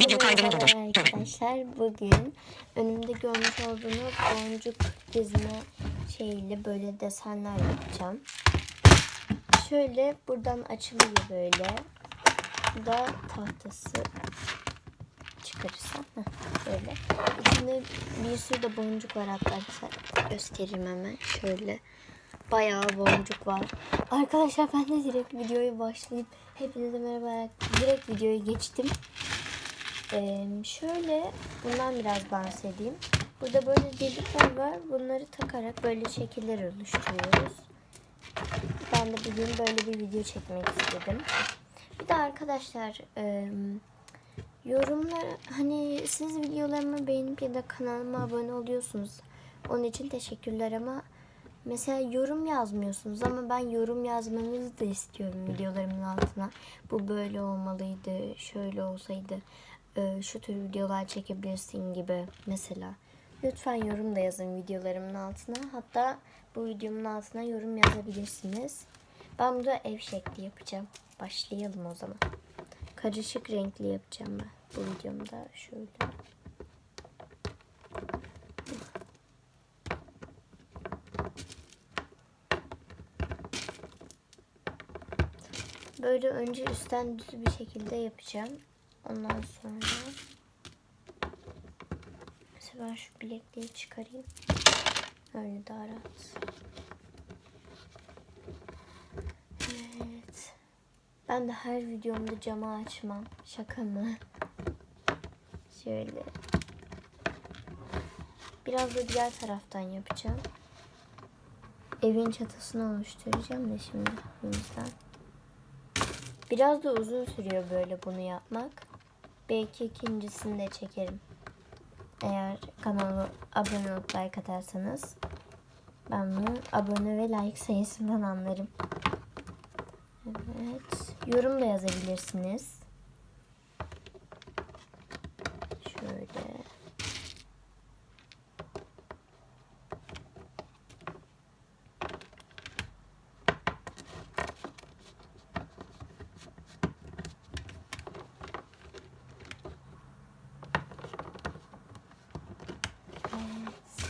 Video kaydını durdur. Arkadaşlar. Bugün önümde görmüş olduğunuz boncuk dizme şeyle böyle desenler yapacağım. Şöyle buradan açılıyor böyle. Bu da tahtası çıkarırsam. Heh, böyle. İçinde bir sürü de boncuk var arkadaşlar. Göstereyim hemen. Şöyle. Bayağı boncuk var. Arkadaşlar ben de direkt videoya başlayıp hepinize merhaba. Direkt videoya geçtim. Ee, şöyle bundan biraz bahsedeyim. Burada böyle delikler var. Bunları takarak böyle şekiller oluşturuyoruz. Ben de bugün böyle bir video çekmek istedim. Bir de arkadaşlar e, yorumlar hani siz videolarımı beğenip ya da kanalıma abone oluyorsunuz. Onun için teşekkürler ama mesela yorum yazmıyorsunuz ama ben yorum yazmanızı da istiyorum videolarımın altına. Bu böyle olmalıydı, şöyle olsaydı, e, şu tür videolar çekebilirsin gibi mesela. Lütfen yorum da yazın videolarımın altına. Hatta bu videomun altına yorum yazabilirsiniz. Ben burada ev şekli yapacağım. Başlayalım o zaman. Karışık renkli yapacağım ben bu videomda. Şöyle. Böyle önce üstten düz bir şekilde yapacağım. Ondan sonra mesela ben şu bilekliği çıkarayım. Öyle daha rahat. Evet. Ben de her videomda camı açmam. Şaka mı? Şöyle. Biraz da diğer taraftan yapacağım. Evin çatısını oluşturacağım da şimdi bu yüzden. Biraz da uzun sürüyor böyle bunu yapmak. Belki ikincisini de çekerim. Eğer kanala abone olup like atarsanız ben bunu abone ve like sayısından anlarım. Evet. Yorum da yazabilirsiniz. Şöyle. Evet.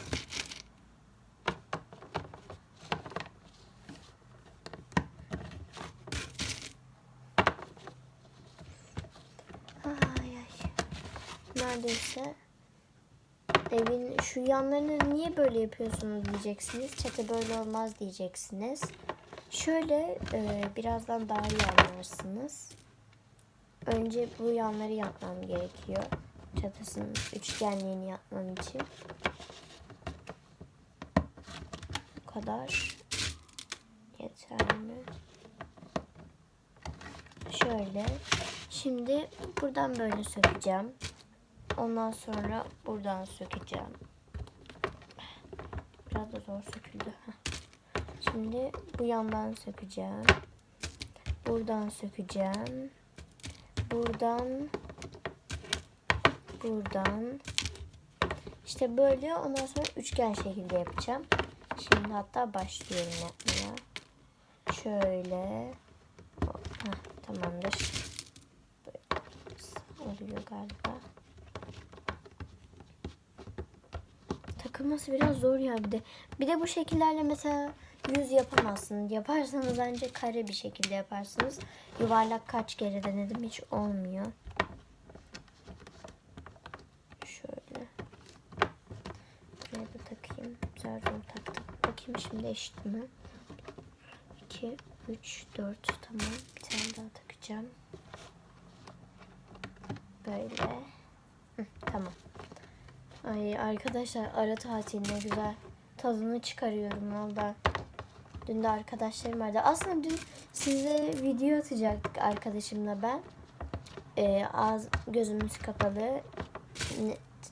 Ay ay. Neredeyse evin şu yanlarını niye böyle yapıyorsunuz diyeceksiniz. Çatı böyle olmaz diyeceksiniz. Şöyle e, birazdan daha iyi anlarsınız. Önce bu yanları yapmam gerekiyor. Çatısının üçgenliğini yapmam için. Bu kadar yeterli. Şöyle. Şimdi buradan böyle sökeceğim. Ondan sonra buradan sökeceğim. Biraz da zor söküldü. Şimdi bu yandan sökeceğim. Buradan sökeceğim. Buradan buradan işte böyle ondan sonra üçgen şekilde yapacağım. Şimdi hatta başlıyorum yapmaya. Şöyle. Heh, tamamdır. Böyle oluyor galiba. Takılması biraz zor ya bir de. Bir de bu şekillerle mesela yüz yapamazsınız. Yaparsanız ancak kare bir şekilde yaparsınız. Yuvarlak kaç kere denedim hiç olmuyor. Şöyle. Buraya da takayım. Zor taktım. Bakayım şimdi eşit mi? 2, 3, 4 tamam. Bir tane daha takacağım. Böyle. Hı, tamam. Ay arkadaşlar ara tatiline güzel tadını çıkarıyorum valla. Dün de arkadaşlarım vardı. Aslında dün size video atacaktık arkadaşımla ben. Ee, ağız gözümüz kapalı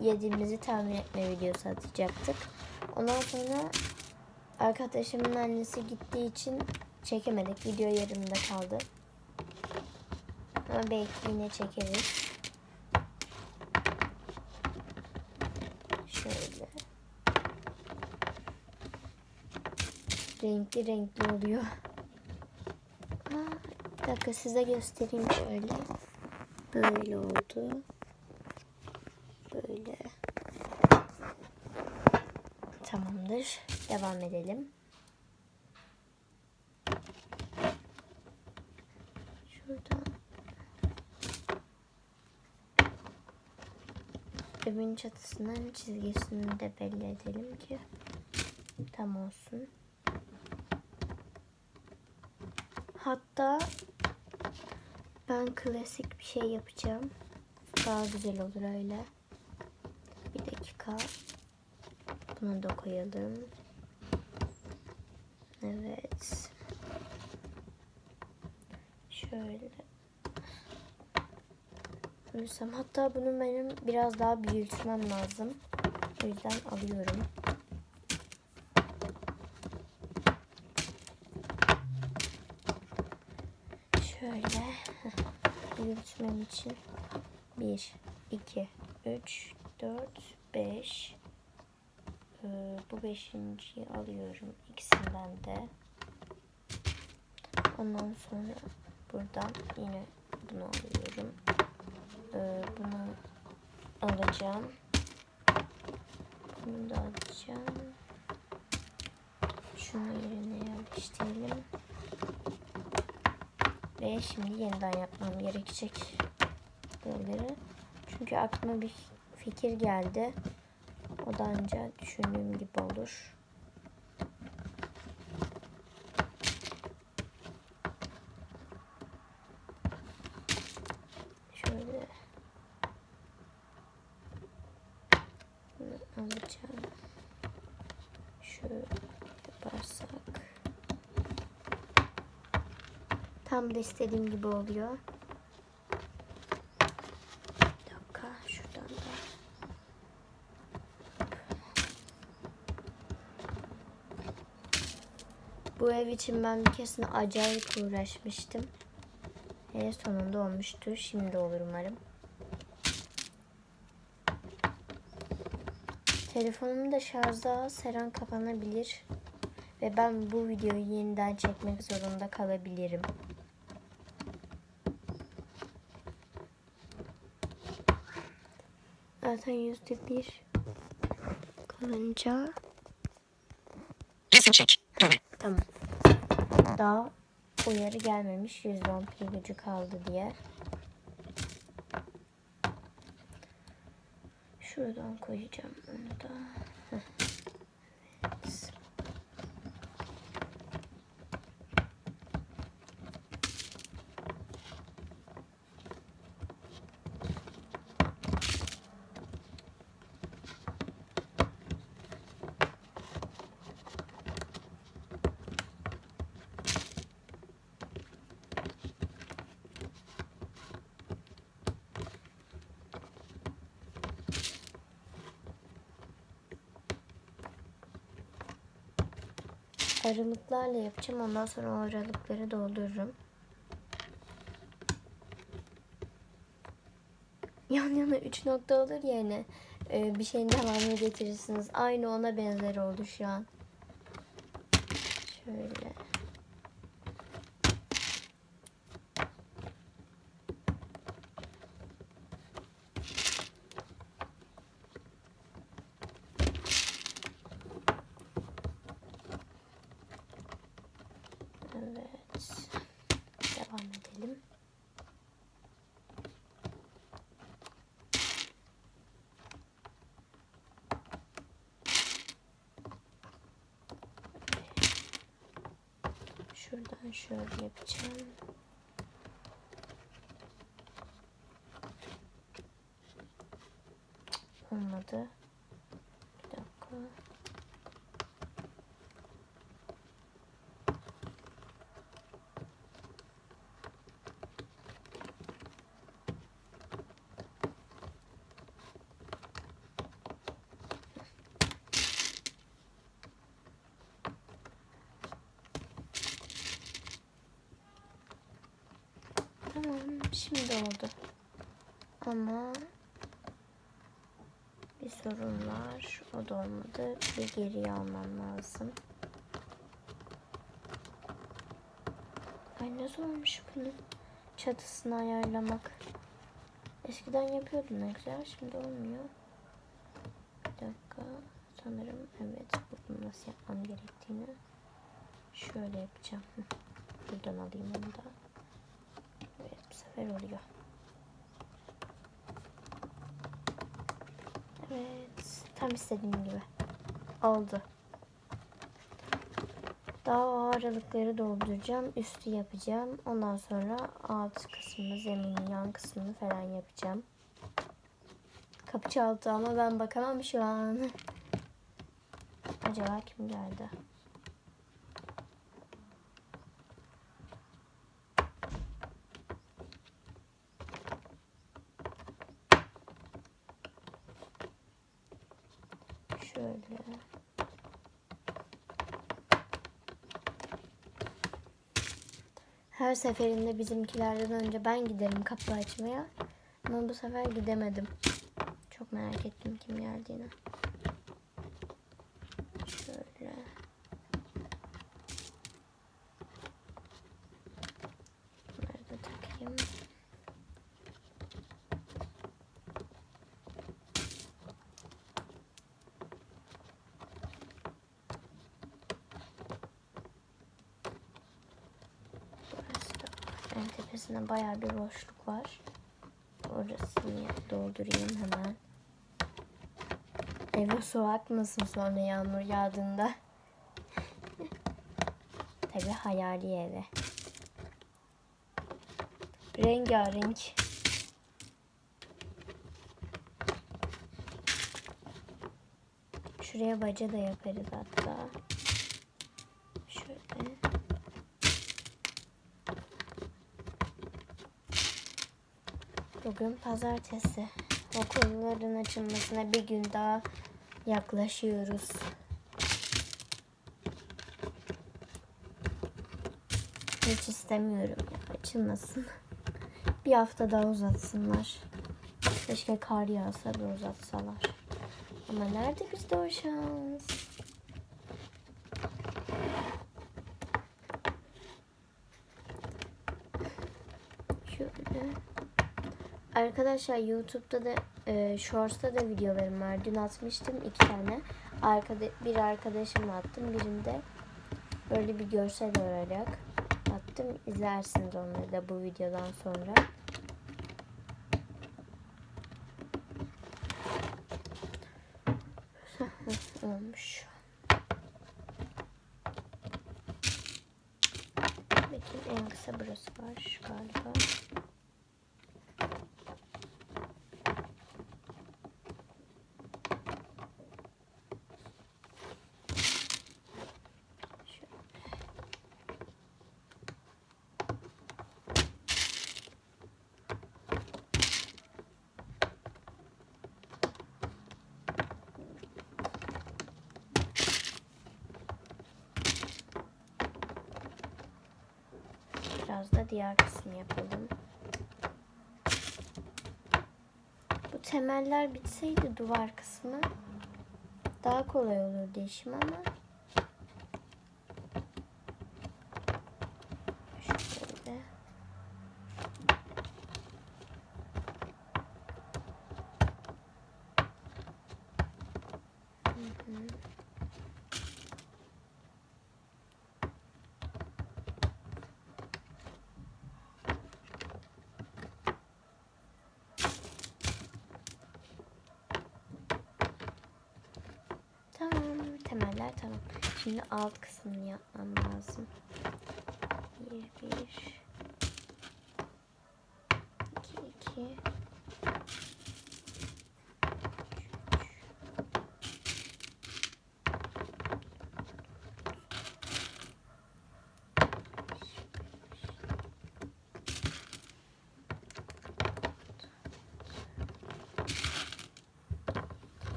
yediğimizi tahmin etme videosu atacaktık. Ondan sonra arkadaşımın annesi gittiği için çekemedik. Video yarımda kaldı. Ama belki yine çekeriz. renkli renkli oluyor. Aa, bir dakika size göstereyim şöyle. Böyle oldu. Böyle. Tamamdır. Devam edelim. Şuradan. Evin çatısının çizgisini de belli edelim ki tam olsun. Hatta ben klasik bir şey yapacağım. Daha güzel olur öyle. Bir dakika. Bunu da koyalım. Evet. Şöyle. Alırsam. Hatta bunu benim biraz daha büyütmem lazım. O yüzden alıyorum. Şöyle büyütmem için 1, 2, 3, 4, 5 Ee, bu beşinciyi alıyorum ikisinden de. Ondan sonra buradan yine bunu alıyorum. Ee, bunu alacağım. Bunu da alacağım. Şunu yerine yerleştirelim. Ve şimdi yeniden yapmam gerekecek buraları. Çünkü aklıma bir fikir geldi. O da ancak düşündüğüm gibi olur. Alacağım. Şöyle yaparsak tam da istediğim gibi oluyor. Bir dakika şuradan da Bu ev için ben bir kesin acayip uğraşmıştım. Ve sonunda olmuştur. Şimdi olur umarım. Telefonumu da şarjda Seren kapanabilir. Ve ben bu videoyu yeniden çekmek zorunda kalabilirim. Zaten yüzde bir kalınca Resim çek. Tamam. Daha uyarı gelmemiş. %10 pil gücü kaldı diye. Şuradan koyacağım onu da. Heh. Evet. Aralıklarla yapacağım. Ondan sonra o aralıkları doldururum. Yan yana 3 nokta olur ya hani e, bir şeyin devamını getirirsiniz. Aynı ona benzer oldu şu an. Şöyle. Evet. Devam edelim. Şuradan şöyle yapacağım. Olmadı. Bir dakika. Tamam, şimdi oldu. Ama bir sorun var. O da olmadı. Bir geriye almam lazım. Ay ne zormuş bunun çatısını ayarlamak. Eskiden yapıyordum ne güzel. Şimdi olmuyor. Bir dakika. sanırım. Evet. Bunu nasıl yapmam gerektiğini. Şöyle yapacağım. Buradan alayım onu da. Sefer oluyor. Evet. Tam istediğim gibi. Oldu. Daha aralıkları dolduracağım. Üstü yapacağım. Ondan sonra alt kısmını, zeminin yan kısmını falan yapacağım. Kapı çaldı ama ben bakamam şu an. Acaba kim geldi? Şöyle. Her seferinde bizimkilerden önce ben giderim kapı açmaya. Ama bu sefer gidemedim. Çok merak ettim kim geldiğini. Şöyle. Bunları da takayım. Burası da tepesinde bayağı bir boşluk var. Orasını doldurayım hemen. Eve su akmasın sonra yağmur yağdığında. Tabi hayali eve. Rengarenk. Şuraya baca da yaparız hatta. Şöyle. Bugün pazartesi. Okulların açılmasına bir gün daha yaklaşıyoruz. Hiç istemiyorum ya, açılmasın. Bir hafta daha uzatsınlar. Keşke kar yağsa da uzatsalar. Ama nerede bizde o şans? Şöyle. Arkadaşlar YouTube'da da e, Shorts'ta da videolarım var. Dün atmıştım iki tane. Arkada, bir arkadaşımla attım. Birinde böyle bir görsel olarak attım. İzlersiniz onları da bu videodan sonra. Olmuş. Bakayım en kısa burası var galiba. Biraz da diğer kısmı yapalım. Bu temeller bitseydi duvar kısmı daha kolay olurdu işim ama şöyle Hı hı. Tamam, temeller tamam. Şimdi alt kısmını yapmam lazım. Bir, bir. İki, iki.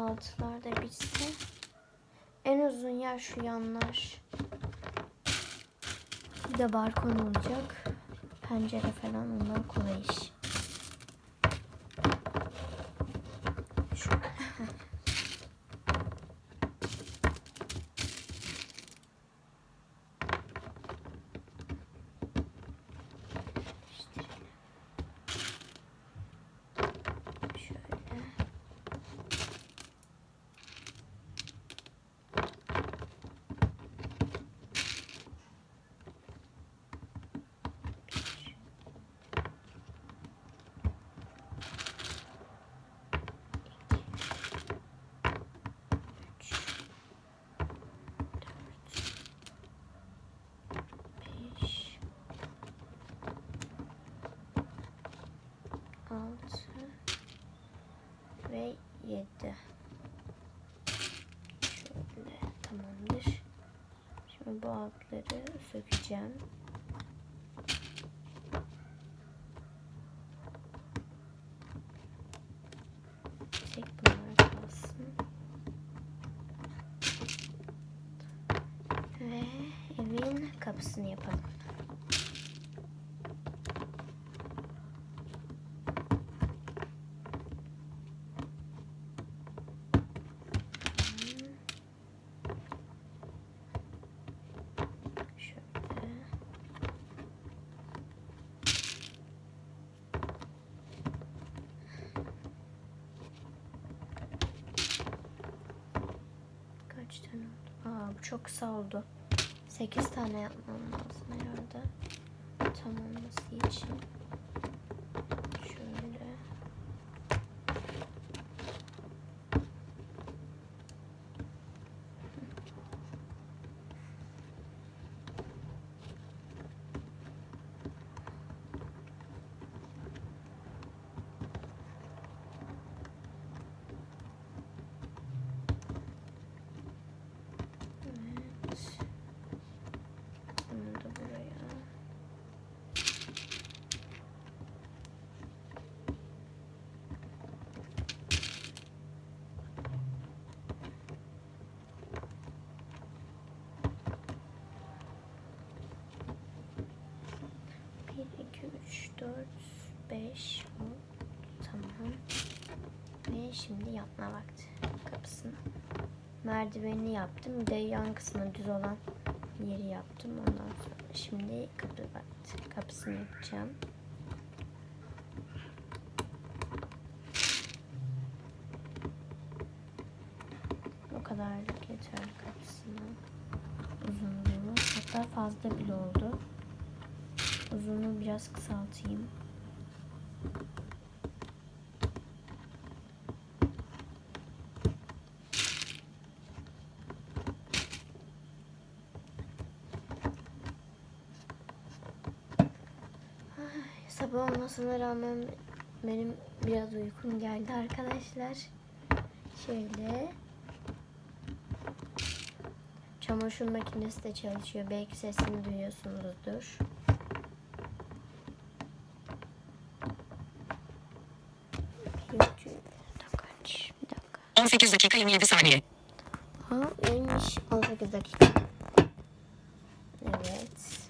Altılar da bitse. En uzun yer şu yanlar. Bir de balkon olacak. Pencere falan onlar kolay iş. Bu altları sökeceğim. Tek bunlar kalsın. Ve evin kapısını yapalım. Şöyle. Kaç tane oldu? Aa bu çok kısa oldu. 8 tane yapmam lazım herhalde. Tam olması için. 4, 5, 10. Tamam. Ve şimdi yapma vakti kapısını. Merdiveni yaptım. Bir de yan kısmı düz olan yeri yaptım. Ondan sonra şimdi kapı vakti kapısını yapacağım. O kadarlık yeterli kapısına uzunluğu. Hatta fazla bile oldu. Uzunluğu biraz kısaltayım. Sabah olmasına rağmen benim biraz uykum geldi arkadaşlar. Şöyle. Çamaşır makinesi de çalışıyor. Belki sesini duyuyorsunuzdur. Bir dakika. Bir dakika. 18 dakika 27 saniye. Ha neymiş? 18 dakika. Evet.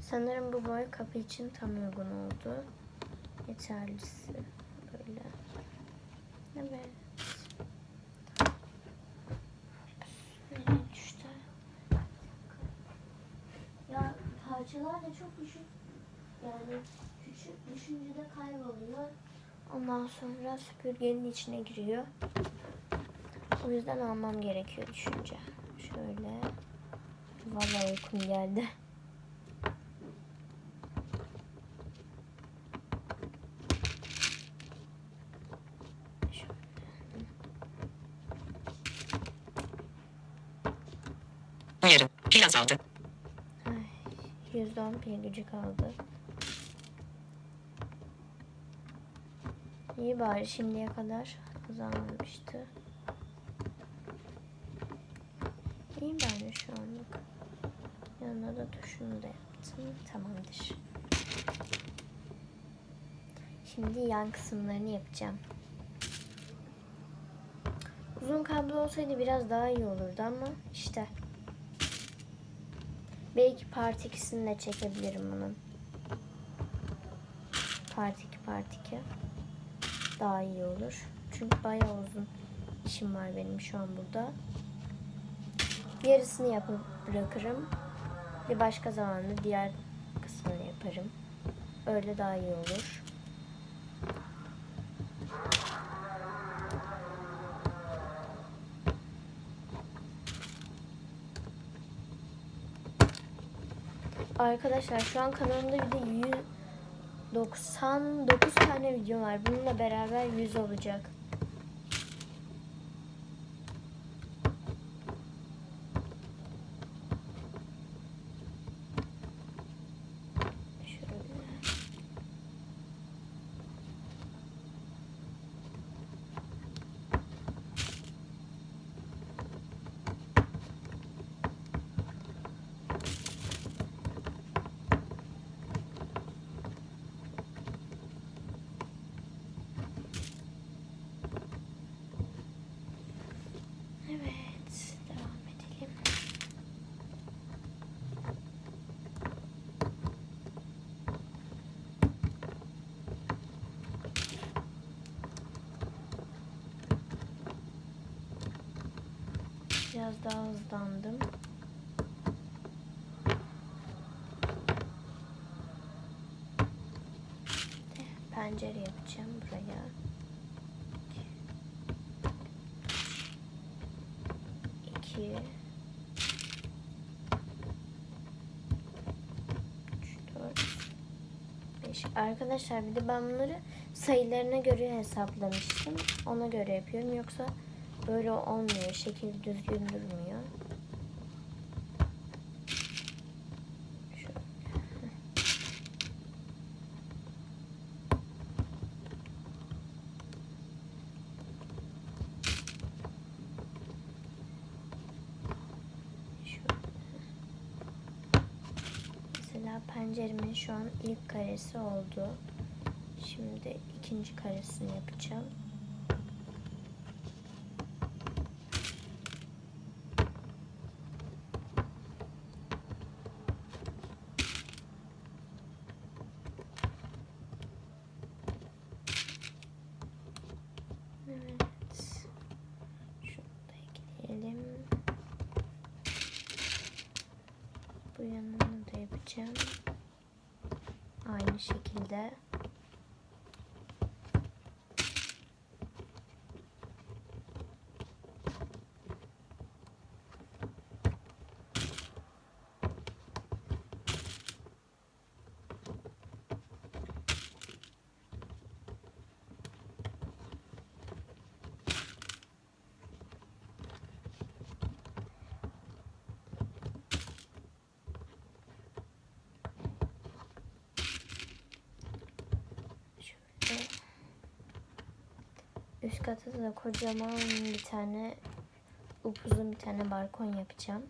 Sanırım bu boy kapı için tam uygun oldu. Yeterlisi böyle. Evet. Nereye düştü? Ya parçalar da çok düşük. Yani küçük düşünce de kayboluyor. Ondan sonra süpürgenin içine giriyor. O yüzden almam gerekiyor düşünce. Şöyle. Vallahi uykum geldi. Uyarı. Pil azaldı. Ay, %10 pil gücü kaldı. İyi bari şimdiye kadar azalmamıştı. İyi bari şu anlık. Yanına da tuşunu da yaptım. Tamamdır. Şimdi yan kısımlarını yapacağım. Uzun kablo olsaydı biraz daha iyi olurdu ama işte. Belki part 2'sini de çekebilirim bunun. Part 2 part 2. Daha iyi olur. Çünkü bayağı uzun işim var benim şu an burada. Yarısını yapıp bırakırım. Bir başka zamanda diğer kısmını yaparım. Öyle daha iyi olur. Arkadaşlar şu an kanalımda bir de 199 tane video var. Bununla beraber 100 olacak. Şöyle. Biraz daha hızlandım. Pencere yapacağım buraya. İki. Üç, dört, beş. Arkadaşlar bir de ben bunları sayılarına göre hesaplamıştım. Ona göre yapıyorum. Yoksa böyle olmuyor. Şekil düzgün durmuyor. Mesela penceremin şu an ilk karesi oldu. Şimdi ikinci karesini yapacağım. Evet. Şunu da ekleyelim. Bu yanını da yapacağım. Aynı şekilde. Şöyle. Üst kata da kocaman bir tane upuzun bir tane balkon yapacağım.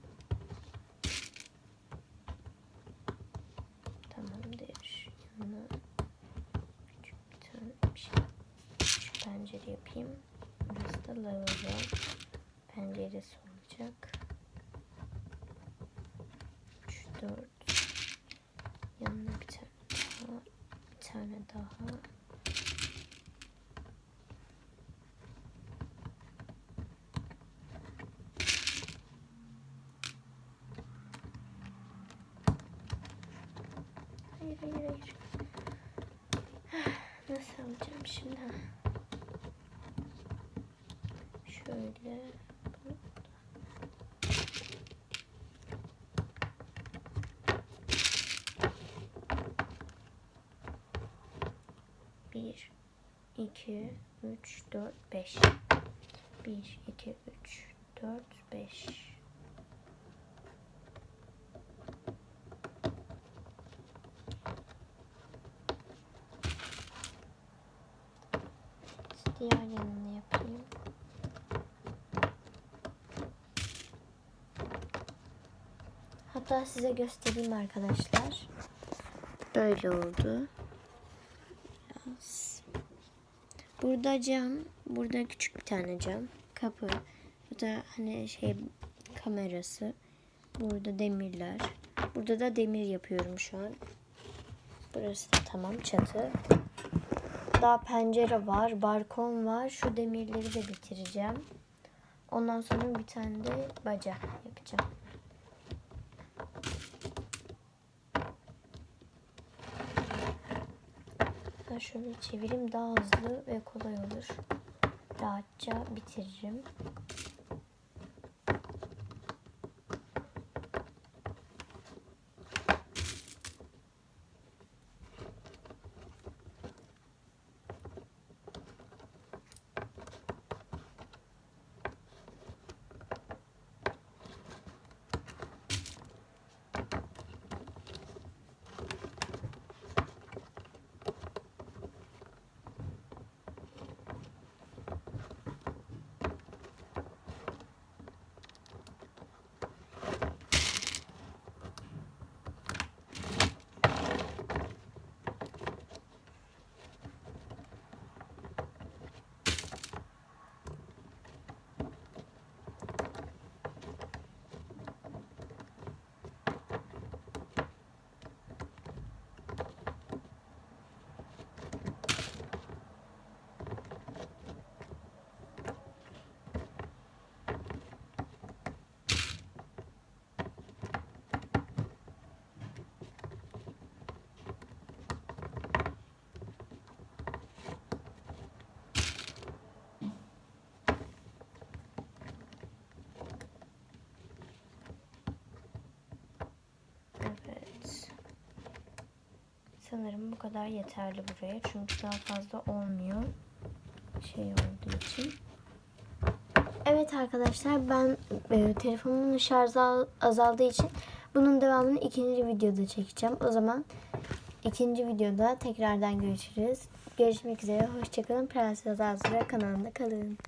Tamamdır. Yanına küçük bir tane bir şey. Küçük pencere yapayım. Burası da lavabo. Penceresi olacak. 3, 4. Yanına bir tane daha. Bir tane daha. Nasıl alacağım şimdi? Şöyle. Bir, iki, üç, dört, beş. Bir, iki, üç, dört, beş. Diğer yanını yapayım. Hatta size göstereyim arkadaşlar. Böyle oldu. Biraz. Burada cam, burada küçük bir tane cam, kapı. Burada hani şey kamerası. Burada demirler. Burada da demir yapıyorum şu an. Burası da tamam çatı. Daha pencere var, balkon var. Şu demirleri de bitireceğim. Ondan sonra bir tane de baca yapacağım. Ben şöyle çevireyim daha hızlı ve kolay olur. Rahatça bitiririm. Sanırım bu kadar yeterli buraya. Çünkü daha fazla olmuyor. Şey olduğu için. Evet arkadaşlar ben e, telefonumun şarjı al- azaldığı için bunun devamını ikinci videoda çekeceğim. O zaman ikinci videoda tekrardan görüşürüz. Görüşmek üzere. Hoşçakalın. Prenses Azra kanalında kalın.